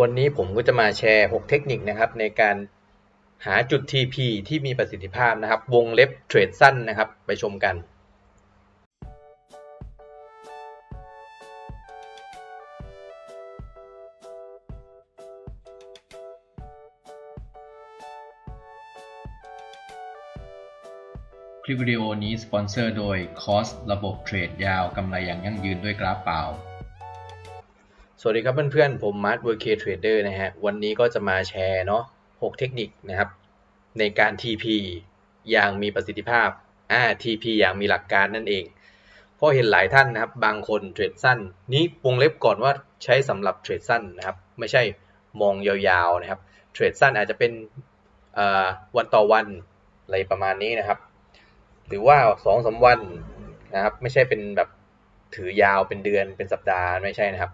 วันนี้ผมก็จะมาแชร์ 6 เทคนิคนะครับในการหาจุด TP ที่มีประสิทธิภาพนะครับ วงเล็บเทรดสั้นนะครับ ไปชมกัน คลิปวิดีโอนี้สปอนเซอร์โดยคอสระบบเทรดยาวกำไรอย่างยั่งยืนด้วยกราฟเปล่า สวัสดีครับเพื่อนๆ ผมมาร์ทเวอร์เคเทรดเดอร์นะฮะ วันนี้ก็จะมาแชร์เนาะ6เทคนิคนะครับ ในการ TP อย่างมีประสิทธิภาพอ่า TP อย่างมีหลักการนั่นเอง เพราะเห็นหลายท่านนะครับ บางคนเทรดสั้น นี้วงเล็บก่อนว่าใช้สำหรับเทรดสั้นนะครับ ไม่ใช่มองยาวๆนะครับ เทรดสั้นอาจจะเป็นอ่อวันต่อวันอะไรประมาณนี้นะครับ หรือว่าสองสาวันนะครับ ไม่ใช่เป็นแบบถือยาวเป็นเดือนเป็นสัปดาห์ไม่ใช่นะครับ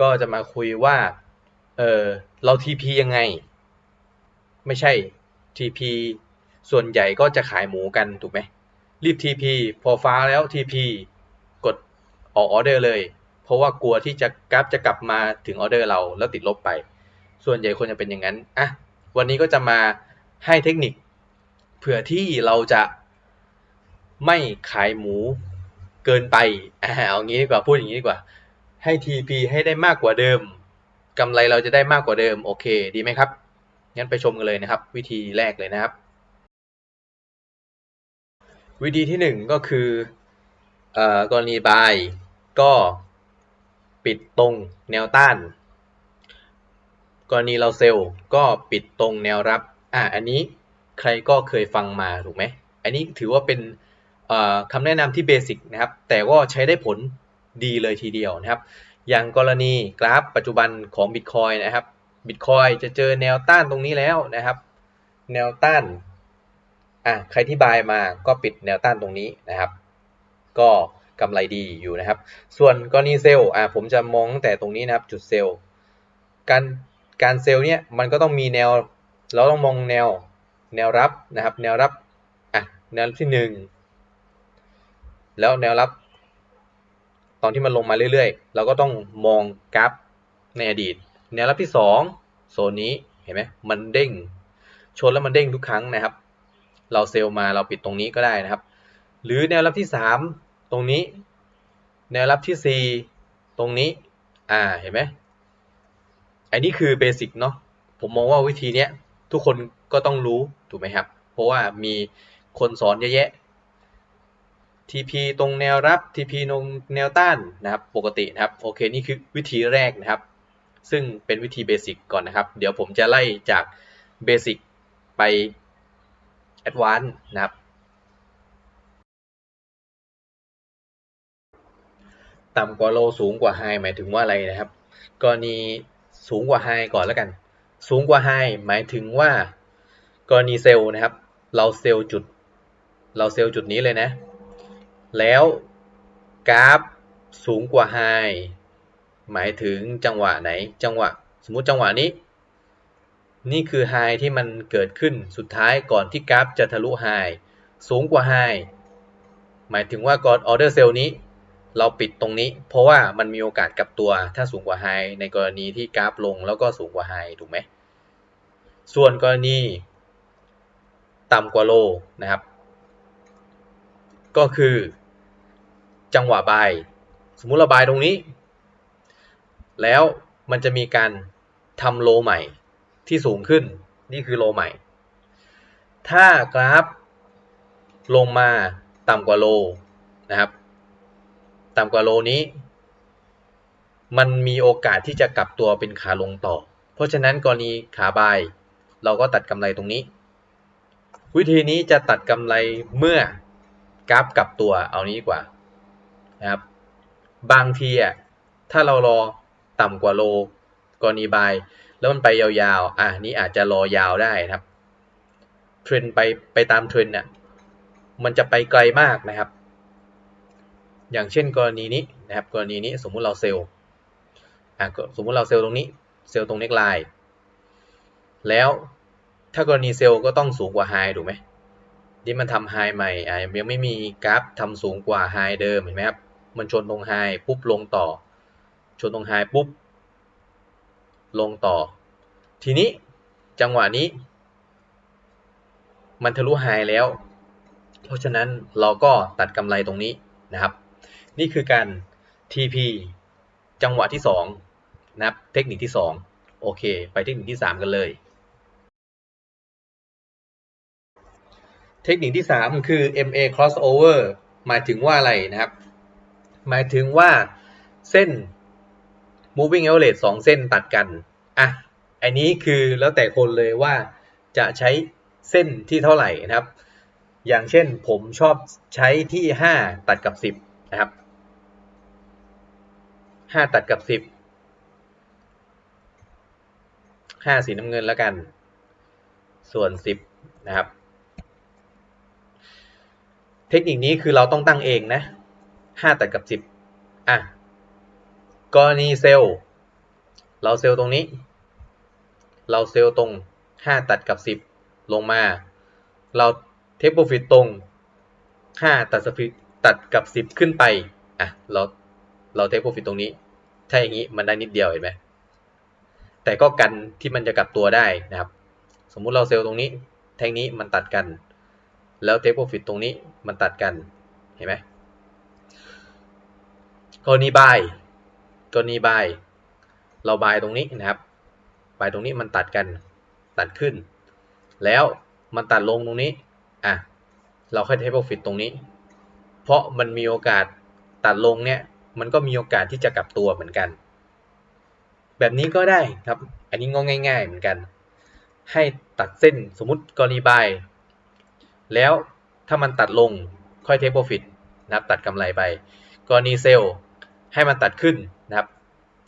ก็จะมาคุยว่าเออเรา TP ยังไง ไม่ใช่ TP ส่วนใหญ่ก็จะขายหมูกันถูกไหมรีบ TP พอฟ้าแล้ว TP กดออกออเดอร์เลย เพราะว่ากลัวที่จะกราฟจะกลับมาถึงออเดอร์เราแล้วติดลบไป ส่วนใหญ่คนจะเป็นอย่างนั้นอะวันนี้ก็จะมาให้เทคนิคเผื่อที่เราจะไม่ขายหมูเกินไปเอางี้ดีกว่าพูดอย่างนี้ดีกว่า ให้ TP ให้ได้มากกว่าเดิมกำไรเราจะได้มากกว่าเดิม โอเค ดีไหมครับ งั้นไปชมกันเลยนะครับ วิธีแรกเลยนะครับ วิธีที่หนึ่งก็คืออกรณี buy ก็ปิดตรงแนวต้าน กรณีเราเซลล์ก็ปิดตรงแนวรับ อ่าอันนี้ใครก็เคยฟังมาถูกไหม อันนี้ถือว่าเป็นคำแนะนำที่เบสิกนะครับ แต่ก็ใช้ได้ผล ดีเลยทีเดียวนะครับ อย่างกรณีกราฟปัจจุบันของ Bitcoin นะครับ Bitcoin จะเจอแนวต้านตรงนี้แล้วนะครับ แนวต้านอะใครที่บายมาก็ปิดแนวต้านตรงนี้นะครับ ก็กำไรดีอยู่นะครับ ส่วนกรณีเซลล์อะผมจะมองตั้งแต่ตรงนี้นะครับ จุดเซลล์การการเซลล์เนี่ยมันก็ต้องมีแนว เราต้องมองแนวแนวรับนะครับ แนวรับอะแนวรับที่หนึ่งแล้วแนวรับ ตอนที่มันลงมาเรื่อยๆ เราก็ต้องมองกราฟในอดีต แนวรับที่สองโซนนี้เห็นไหมมันเด้ง ชนแล้วมันเด้งทุกครั้งนะครับ เราเซลล์มาเราปิดตรงนี้ก็ได้นะครับ หรือแนวรับที่สามตรงนี้ แนวรับที่สี่ตรงนี้ อ่าเห็นไหมอันนี้คือเบสิกเนาะผมมองว่าวิธีเนี้ยทุกคนก็ต้องรู้ถูกไหมครับ เพราะว่ามีคนสอนเยอะแยะ TP ตรงแนวรับ TP ตรงแนวต้านนะครับปกตินะครับโอเคนี่คือวิธีแรกนะครับ ซึ่งเป็นวิธีเบสิกก่อนนะครับ เดี๋ยวผมจะไล่จากเบสิกไปแอดวานซ์นะครับต่ำกว่าโลสูงกว่าไฮหมายถึงว่าอะไรนะครับ กรณีสูงกว่าไฮก่อนแล้วกัน สูงกว่าไฮหมายถึงว่า กรณีเซลล์นะครับ เราเซลล์จุด เราเซลล์จุดนี้เลยนะ แล้วกราฟสูงกว่าไฮหมายถึงจังหวะไหนจังหวะ สมมุติจังหวะนี้ นี่คือไฮที่มันเกิดขึ้นสุดท้ายก่อนที่กราฟจะทะลุไฮสูงกว่าไฮหมายถึงว่าก่อนออเดอร์เซลล์นี้ เราปิดตรงนี้ เพราะว่ามันมีโอกาสกลับตัวถ้าสูงกว่าไฮในกรณีที่กราฟลงแล้วก็สูงกว่าไฮถูกไหมส่วนกรณี ต่ำกว่าโลนะครับ ก็คือ จังหวะบายสมมุติเราบายตรงนี้ แล้วมันจะมีการทำโลใหม่ที่สูงขึ้น นี่คือโลใหม่ ถ้ากราฟลงมาต่ำกว่าโลนะครับ ต่ำกว่าโลนี้ มันมีโอกาสที่จะกลับตัวเป็นขาลงต่อ เพราะฉะนั้นกรณีขาบาย เราก็ตัดกำไรตรงนี้ วิธีนี้จะตัดกำไรเมื่อกราฟกลับตัวเอานี้ดีกว่า นะครับ บางทีอะถ้าเรารอต่ำกว่าโลกรณีบาย แล้วมันไปยาวๆ อะนี่อาจจะรอยาวได้นะครับ เทรนไปไปตามเทรนน่ะมันจะไปไกลมากนะครับ อย่างเช่นกรณีนี้นะครับ กรณีนี้สมมุติเราเซลล์อะสมมุติเราเซลล์ตรงนี้ เซลล์ตรงเน็กไลน์แล้วถ้ากรณีเซลล์ก็ต้องสูงกว่าไฮถูกไหมที่มันทำไฮใหม่อะยังไม่มีกราฟทำสูงกว่าไฮเดิมเห็นไหมครับ มันชนตรงไฮปุ๊บลงต่อ ชนตรงไฮปุ๊บลงต่อ ทีนี้จังหวะนี้ มันทะลุไฮแล้ว เพราะฉะนั้นเราก็ตัดกำไรตรงนี้นะครับ นี่คือการ TP จังหวะที่ 2 นะครับ เทคนิคที่ 2 โอเค ไปเทคนิคที่ 3 กันเลย เทคนิคที่ 3 คือ MA crossover หมายถึงว่าอะไรนะครับ หมายถึงว่าเส้น moving average สองเส้นตัดกันอะอันนี้คือแล้วแต่คนเลยว่าจะใช้เส้นที่เท่าไหร่นะครับ อย่างเช่นผมชอบใช้ที่ 5 ตัดกับ 10 นะครับ 5 ตัดกับ 10 5 สีน้ำเงินแล้วกัน ส่วน 10 นะครับ เทคนิคนี้คือเราต้องตั้งเองนะ 5ตัดกับ10อะกรณีเซลล์เราเซลล์ตรงนี้ เราเซลล์ตรง5ตัดกับ10ลงมา เราเทคโปรฟิตตรง5ตัดสฟิตัดกับ10ขึ้นไปอะเราเราเทคโปรฟิตตรงนี้ ถ้าอย่างนี้มันได้นิดเดียวเห็นไหมแต่ก็กันที่มันจะกลับตัวได้นะครับ สมมุติเราเซลล์ตรงนี้ แท่งนี้มันตัดกัน แล้วเทคโปรฟิตตรงนี้มันตัดกัน เห็นไหม กรณีบายกรณีบายเราบายตรงนี้นะครับบายตรงนี้มันตัดกันตัดขึ้น แล้วมันตัดลงตรงนี้อะเราค่อยเทคโปรฟิตตรงนี้ เพราะมันมีโอกาสตัดลงเนี่ยมันก็มีโอกาสที่จะกลับตัวเหมือนกัน แบบนี้ก็ได้ครับ อันนี้งงง่าย ๆ เหมือนกัน ให้ตัดเส้นสมมติกรณีบายแล้วถ้ามันตัดลงค่อยเทคโปรฟิตนะครับตัดกำไรไปกรณีเซลล์ ให้มันตัดขึ้นนะครับ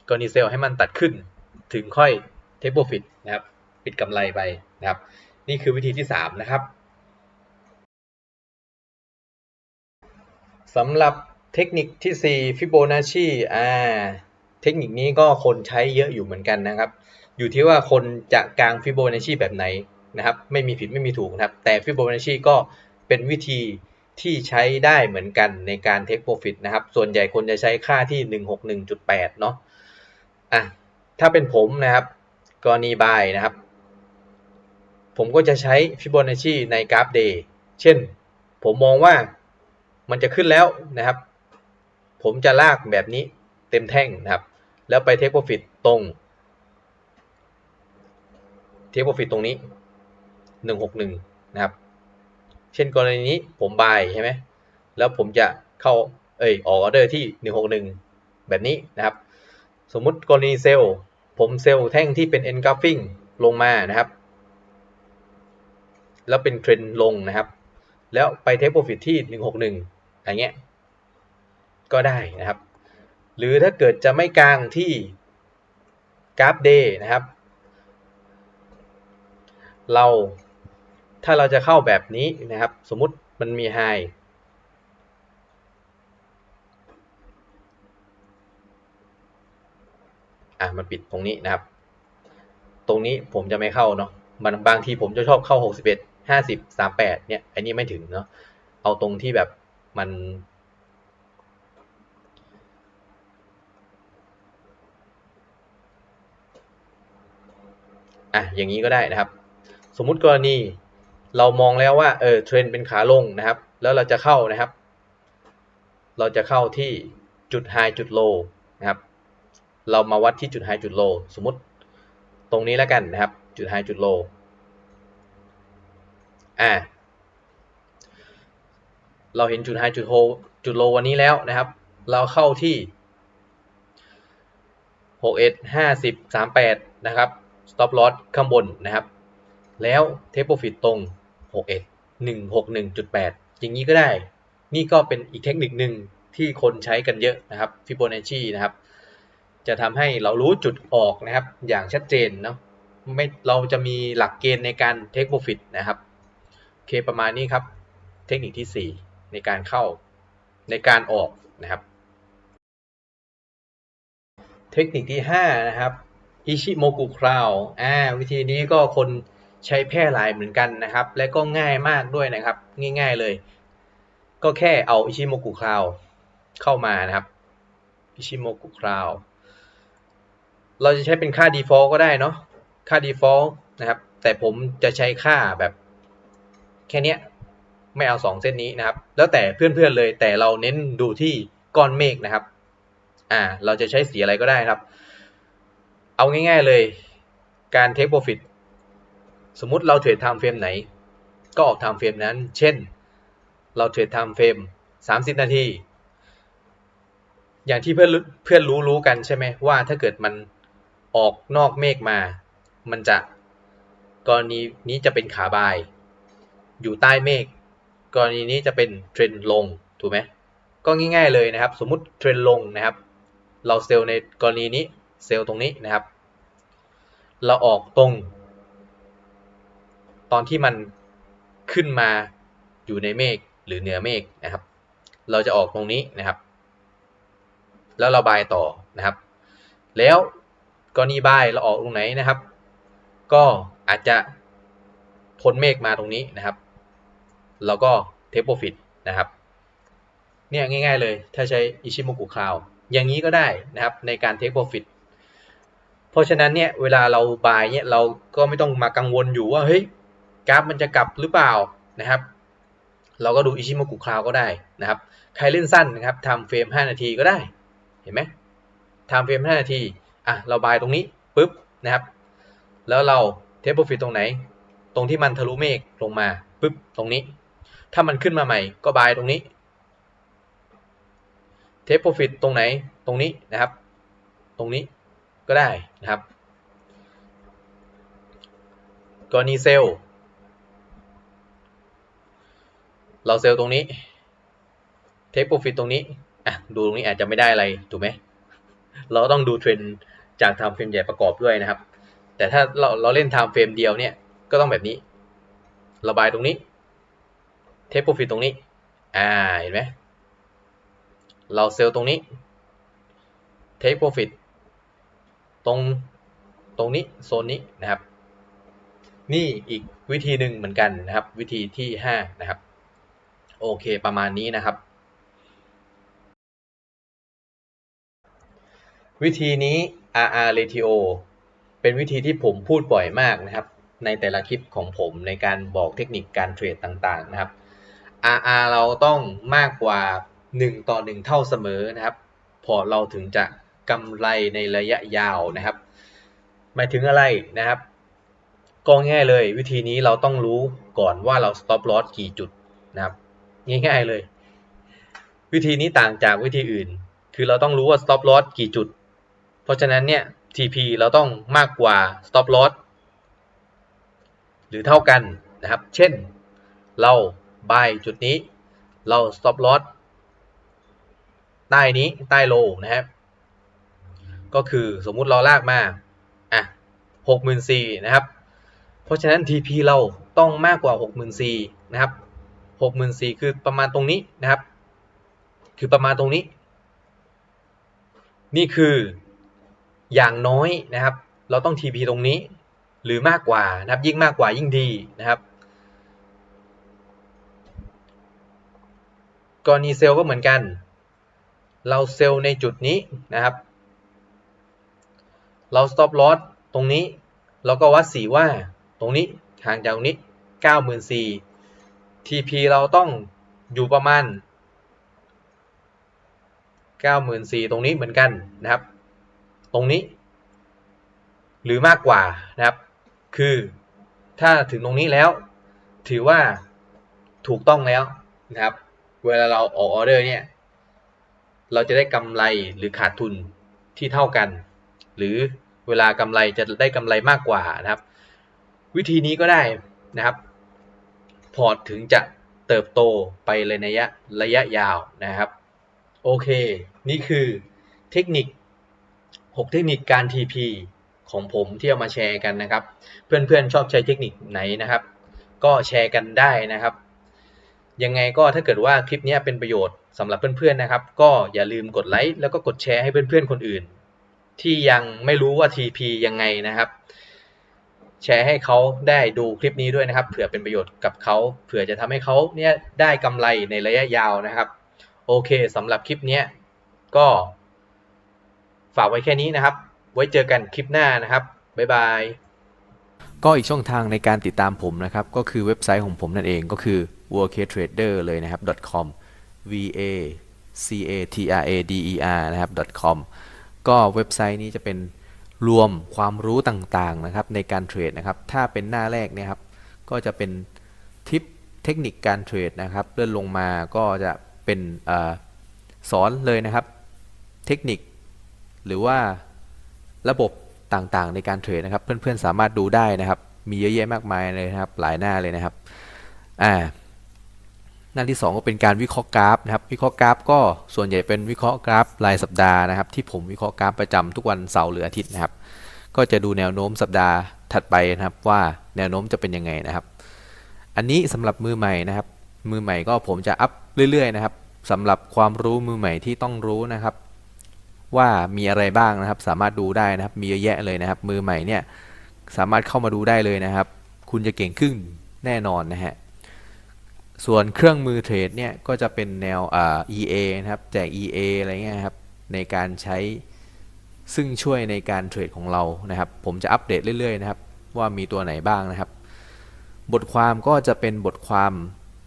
กรณีเซลล์ให้มันตัดขึ้น ถึงค่อยเทคโปรฟิตนะครับ ปิดกำไรไปนะครับ นี่คือวิธีที่ 3 นะครับสำหรับเทคนิคที่ 4 ฟิโบนัชชีอ่าเทคนิคนี้ก็คนใช้เยอะอยู่เหมือนกันนะครับ อยู่ที่ว่าคนจะกลางฟิโบนัชชีแบบไหนนะครับ ไม่มีผิดไม่มีถูกนะครับ แต่ฟิโบนัชชีก็เป็นวิธี ที่ใช้ได้เหมือนกันในการเทคโปรฟิตนะครับ ส่วนใหญ่คนจะใช้ค่าที่ 161.8 เนาะอะถ้าเป็นผมนะครับ กรณีบายนะครับ ผมก็จะใช้ฟิโบนัชชีในกราฟเดย์เช่น ผมมองว่ามันจะขึ้นแล้วนะครับ ผมจะลากแบบนี้เต็มแท่งนะครับ แล้วไปเทคโปรฟิตตรงเทคโปรฟิตตรงนี้ 161 นะครับ เช่นกรณีนี้ผมบายใช่ไหมแล้วผมจะเข้าเอ้ยออกออเดอร์ที่ 161 แบบนี้นะครับ สมมุติกรณีเซลล์ผมเซลล์แท่งที่เป็น engulfing ลงมานะครับ แล้วเป็นเทรนลงนะครับ แล้วไปเทคโปรฟิตที่ 161 อย่างเงี้ยก็ได้นะครับ หรือถ้าเกิดจะไม่กลางที่กราฟเดย์นะครับ เรา ถ้าเราจะเข้าแบบนี้นะครับ สมมุติมันมีไฮอะมันปิดตรงนี้นะครับ ตรงนี้ผมจะไม่เข้าเนาะมันบางทีผมจะชอบเข้า 61 50 38เนี่ยอันนี้ไม่ถึงเนาะเอาตรงที่แบบมันอะอย่างนี้ก็ได้นะครับ สมมุติกรณี เรามองแล้วว่าเออเทรนเป็นขาลงนะครับ แล้วเราจะเข้านะครับ เราจะเข้าที่จุดไฮจุดโลนะครับ เรามาวัดที่จุดไฮจุดโลสมมติตรงนี้แล้วกันนะครับ จุดไฮจุดโลอ่าเราเห็นจุดไฮจุดโฮจุดโลวันนี้แล้วนะครับ เราเข้าที่หกเอ็ดห้าสิบสามแปดนะครับ stop loss ข้างบนนะครับ แล้วเท k โปรฟิตตรง หกเอ็ดหนึ่งหกหนึ่งจุดแปดอย่างนี้ก็ได้ นี่ก็เป็นอีกเทคนิคหนึ่งที่คนใช้กันเยอะนะครับ Fibonacci นะครับ จะทำให้เรารู้จุดออกนะครับ อย่างชัดเจนเนาะไม่เราจะมีหลักเกณฑ์ในการ take profit นะครับโอเคประมาณนี้ครับ เทคนิคที่ 4 ในการเข้าในการออกนะครับ เทคนิคที่ 5 นะครับอิชิโมกุคราวอ่าวิธีนี้ก็คน ใช้แพร่หลายเหมือนกันนะครับ และก็ง่ายมากด้วยนะครับ ง่าย ๆเลย ก็แค่เอาอิชิโมกุคราวเข้ามานะครับอิชิโมกุคราวเราจะใช้เป็นค่า default ก็ได้เนาะค่า default นะครับ แต่ผมจะใช้ค่าแบบแค่นี้ไม่เอาสองเส้นนี้นะครับ แล้วแต่เพื่อนๆเลย แต่เราเน้นดูที่ก้อนเมฆนะครับ อ่า เราจะใช้สีอะไรก็ได้ครับ เอาง่ายๆเลย การ take profit สมมุติเราเทรด time frame ไหน ก็ออก time frame นั้น เช่น เราเทรด time frame 30 นาที อย่างที่เพื่อนเพื่อนรู้รู้กันใช่ไหมว่าถ้าเกิดมันออกนอกเมฆมา มันจะกรณีนี้จะเป็นขาบาย อยู่ใต้เมฆกรณีนี้จะเป็นเทรนลงถูกไหมก็ง่ายๆเลยนะครับ สมมุติเทรนลงนะครับ เราเซลล์ในกรณีนี้เซลล์ตรงนี้นะครับ เราออกตรง ตอนที่มันขึ้นมาอยู่ในเมฆหรือเหนือเมฆนะครับ เราจะออกตรงนี้นะครับ แล้วเราบายต่อนะครับ แล้วกรณีบายเราออกตรงไหนนะครับ ก็อาจจะพ้นเมฆมาตรงนี้นะครับแล้วก็เทปโปรฟิตนะครับเนี่ยง่ายๆเลยถ้าใช้อิชิโมกุคลาวอย่างนี้ก็ได้นะครับในการเทคโปรฟิตเพราะฉะนั้นเนี่ยเวลาเราบายเนี่ยเราก็ไม่ต้องมากังวลอยู่ว่าเฮ้ย กราฟมันจะกลับหรือเปล่านะครับ เราก็ดูอิชิโมกุคลาวก็ได้นะครับ ใครเล่นสั้นนะครับทำเฟรม 5 นาทีก็ได้ เห็นไหมทำเฟรม 5 นาที อะ เราบายตรงนี้ปุ๊บนะครับ แล้วเราเทปโปรฟิตตรงไหน ตรงที่มันทะลุเมฆลงมาปุ๊บตรงนี้ ถ้ามันขึ้นมาใหม่ก็บายตรงนี้ เทปโปรฟิตตรงไหน ตรงนี้นะครับ ตรงนี้ก็ได้นะครับกรณีเซลล์ เราเซลล์ตรงนี้เทคโปรฟิตตรงนี้อะดูตรงนี้อาจจะไม่ได้อะไรถูกไหมเราต้องดูเทรนด์จากไทม์เฟรมใหญ่ประกอบด้วยนะครับ แต่ถ้าเราเราเล่นไทม์เฟรมเดียวเนี่ยก็ต้องแบบนี้ ระบายตรงนี้เทคโปรฟิตตรงนี้อ่าเห็นไหมเราเซลล์ตรงนี้เทคโปรฟิตตรงตรงนี้โซนนี้นะครับ นี่อีกวิธีหนึ่งเหมือนกันนะครับ วิธีที่ 5 นะครับ โอเคประมาณนี้นะครับ วิธีนี้ RR ratio เป็นวิธีที่ผมพูดบ่อยมากนะครับ ในแต่ละคลิปของผมในการบอกเทคนิคการเทรดต่างๆนะครับ RR เราต้องมากกว่า 1 ต่อ 1 เท่าเสมอนะครับ พอเราถึงจะกำไรในระยะยาวนะครับหมายถึงอะไรนะครับ ก็ง่ายเลยวิธีนี้เราต้องรู้ก่อนว่าเรา stop loss กี่จุดนะครับ ง่าย ๆ เลย วิธีนี้ต่างจากวิธีอื่น คือเราต้องรู้ว่า stop loss กี่จุด เพราะฉะนั้นเนี่ย TP เราต้องมากกว่า stop loss หรือเท่ากันนะครับ เช่น เรา buy จุดนี้ เรา stop loss ใต้นี้ใต้โลนะครับ ก็คือสมมุติเราลากมาอะ64,000นะครับ เพราะฉะนั้น TP เราต้องมากกว่า64,000นะครับ 64,000คือประมาณตรงนี้นะครับ คือประมาณตรงนี้ นี่คืออย่างน้อยนะครับ เราต้อง TP ตรงนี้ หรือมากกว่านะครับ ยิ่งมากกว่ายิ่งดีนะครับกรณีเซลล์ก็เหมือนกัน เราเซลล์ในจุดนี้นะครับ เรา stop loss ตรงนี้เราก็วัดสีว่าตรงนี้ห่างจากตรงนี้ 9 4 0 0 TP เราต้องอยู่ประมาณ 94,000ตรงนี้เหมือนกันนะครับ ตรงนี้ หรือมากกว่านะครับ คือถ้าถึงตรงนี้แล้ว ถือว่าถูกต้องแล้วนะครับ เวลาเราออกออเดอร์เนี่ย เราจะได้กำไรหรือขาดทุนที่เท่ากัน หรือเวลากำไรจะได้กำไรมากกว่านะครับ วิธีนี้ก็ได้นะครับ พอร์ตถึงจะเติบโตไปเลยในระยะระยะยาวนะครับ โอเค นี่คือเทคนิค 6 เทคนิคการ TP ของผมที่เอามาแชร์กันนะครับ เพื่อนๆชอบใช้เทคนิคไหนนะครับ ก็แชร์กันได้นะครับ ยังไงก็ถ้าเกิดว่าคลิปนี้เป็นประโยชน์สำหรับเพื่อนๆนะครับ ก็อย่าลืมกดไลค์แล้วก็กดแชร์ให้เพื่อนๆคนอื่น ที่ยังไม่รู้ว่า TP ยังไงนะครับ แชร์ให้เขาได้ดูคลิปนี้ด้วยนะครับ เผื่อเป็นประโยชน์กับเขาเผื่อจะทำให้เขาเนี่ยได้กำไรในระยะยาวนะครับ โอเคสำหรับคลิปนี้ก็ฝากไว้แค่นี้นะครับ ไว้เจอกันคลิปหน้านะครับ บ๊ายบาย ก็อีกช่องทางในการติดตามผมนะครับ ก็คือเว็บไซต์ของผมนั่นเองก็คือ worktrader เลยนะครับ .com v a c a t r a d e r นะครับ .com ก็เว็บไซต์นี้จะเป็น รวมความรู้ต่างๆนะครับในการเทรดนะครับถ้าเป็นหน้าแรกเนี่ยครับก็จะเป็นทิปเทคนิคการเทรดนะครับเลื่อนลงมาก็จะเป็นอสอนเลยนะครับเทคนิค หรือว่าระบบต่างๆ ในการเทรดนะครับ เพื่อนๆสามารถดูได้นะครับ มีเยอะแยะมากมายเลยนะครับหลายหน้าเลยนะครับอ่า หน้าที่ 2 ก็เป็นการวิเคราะห์กราฟนะครับ วิเคราะห์กราฟก็ส่วนใหญ่เป็นวิเคราะห์กราฟรายสัปดาห์นะครับ ที่ผมวิเคราะห์กราฟประจำทุกวันเสาร์หรืออาทิตย์นะครับ ก็จะดูแนวโน้มสัปดาห์ถัดไปนะครับว่าแนวโน้มจะเป็นยังไงนะครับ อันนี้สำหรับมือใหม่นะครับ มือใหม่ก็ผมจะอัพเรื่อย ๆ นะครับสำหรับความรู้มือใหม่ที่ต้องรู้นะครับ ว่ามีอะไรบ้างนะครับ สามารถดูได้นะครับ มีเยอะแยะเลยนะครับ มือใหม่เนี่ยสามารถเข้ามาดูได้เลยนะครับ คุณจะเก่งขึ้นแน่นอนนะฮะ ส่วนเครื่องมือเทรดเนี่ยก็จะเป็นแนวอ่า EA นะครับแจก EA อะไรเงี้ยครับในการใช้ซึ่งช่วยในการเทรดของเรานะครับ ผมจะอัปเดตเรื่อยๆนะครับ ว่ามีตัวไหนบ้างนะครับ บทความก็จะเป็นบทความ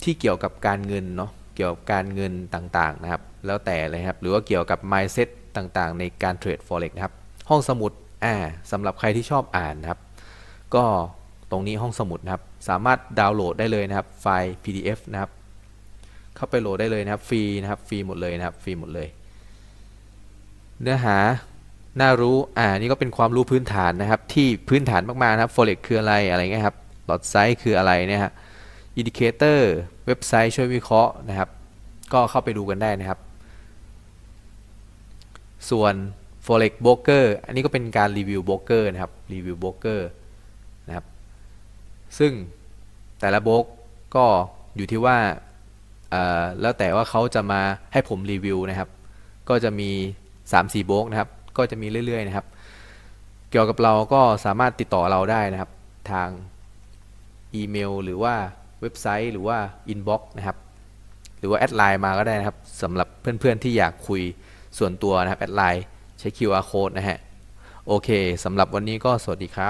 ที่เกี่ยวกับการเงินเนาะเกี่ยวกับการเงินต่างๆนะครับ แล้วแต่เลยครับ หรือว่าเกี่ยวกับ mindset ต่างๆ ในการเทรด forex นะครับ ห้องสมุดอ่าสำหรับใครที่ชอบอ่านนะครับ ก็ตรงนี้ห้องสมุดนะครับ สามารถดาวน์โหลดได้เลยนะครับไฟล์ PDF นะครับ เข้าไปโหลดได้เลยนะครับฟรีนะครับฟรีหมดเลยนะครับฟรีหมดเลย เนื้อหาน่ารู้อ่านี่ก็เป็นความรู้พื้นฐานนะครับ ที่พื้นฐานมากๆนะครับ forex คืออะไรอะไรเงี้ยครับหลอดไซส์คืออะไรเนี่ยฮะอินดิเคเตอร์เว็บไซต์ช่วยวิเคราะห์นะครับ ก็เข้าไปดูกันได้นะครับ ส่วน forex broker อันนี้ก็เป็นการรีวิวโบรกเกอร์นะครับรีวิวโบรกเกอร์ ซึ่งแต่ละโบรกก็อยู่ที่ว่าแล้วแต่ว่าเขาจะมาให้ผมรีวิวนะครับ ก็จะมี 3-4โบรกนะครับ ก็จะมีเรื่อยๆนะครับ เกี่ยวกับเราก็สามารถติดต่อเราได้นะครับ ทางอีเมล หรือว่าเว็บไซต์ หรือว่าอินบ็อกซ์นะครับ หรือว่าแอดไลน์มาก็ได้นะครับสำหรับเพื่อนๆที่อยากคุยส่วนตัวนะครับแอดไลน์ใช้ QR code นะฮะ โอเคสำหรับวันนี้ก็สวัสดีครับ